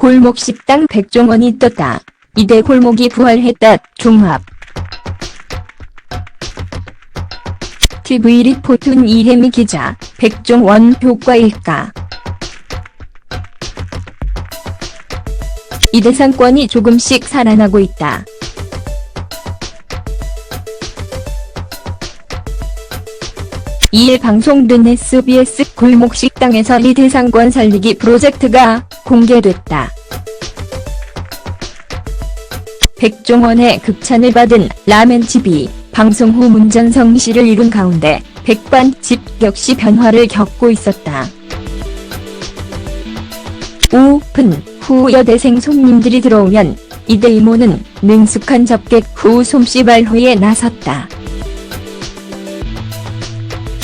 골목 식당 백종원이 떴다. 이대 골목이 부활했다. 종합. TV 리포트는 이혜미 기자, 백종원 효과일까? 이대 상권이 조금씩 살아나고 있다. 이일 방송된 SBS 골목 식당에서 리대 상권 살리기 프로젝트가 공개됐다. 백종원의 극찬을 받은 라멘집이 방송 후 문전 성 시를 이룬 가운데 백반집 역시 변화를 겪고 있었다. 오픈 후 여대생 손님들이 들어오면 이대 이모는 능숙한 접객 후 솜씨 발휘에 나섰다.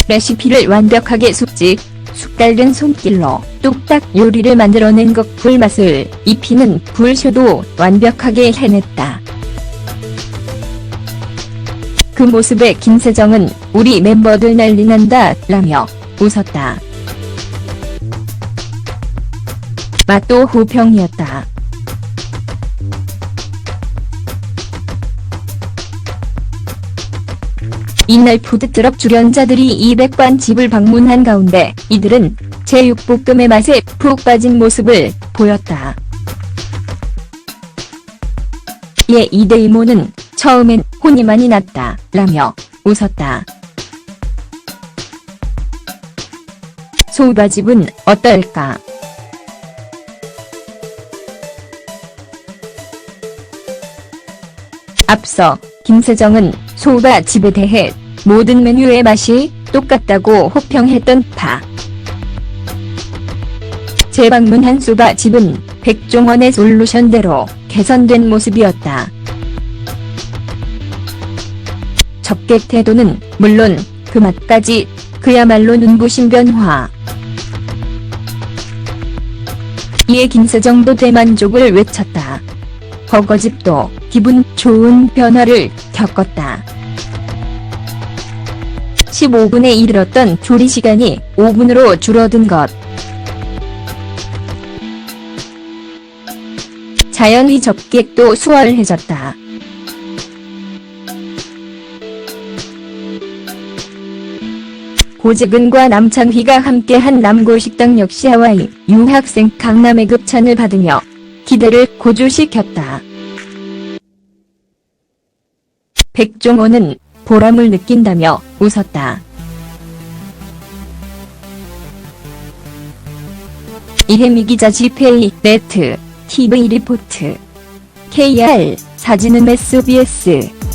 레시피를 완벽하게 숙지, 숙달된 손길로 뚝딱 요리를 만들어낸 것 불맛을 입히는 불쇼도 완벽하게 해냈다. 그 모습에 김세정은 우리 멤버들 난리난다 라며 웃었다. 맛도 후평이었다. 이날 푸드트럭 출연자들이 200반 집을 방문한 가운데 이들은 제육볶음의 맛에 푹 빠진 모습을 보였다. 예 이대 이모는 처음엔 혼이 많이 났다 라며 웃었다. 소바집은 어떨까? 앞서 김세정은 소바집에 대해 모든 메뉴의 맛이 똑같다고 호평했던 바. 재방문한 소바집은 백종원의 솔루션대로 개선된 모습이었다. 접객 태도는 물론 그 맛까지 그야말로 눈부신 변화. 이에 김세정도 대만족을 외쳤다. 버거집도 기분 좋은 변화를 겪었다. 15분에 이르렀던 조리 시간이 5분으로 줄어든 것. 자연히 접객도 수월해졌다. 고재근과 남창희가 함께한 남고식당 역시 하와이 유학생 강남의 급찬을 받으며 기대를 고조시켰다. 백종원은 보람을 느낀다며 웃었다. 이혜미 기자 GPA 네트 TV 리포트 KR 사진은 SBS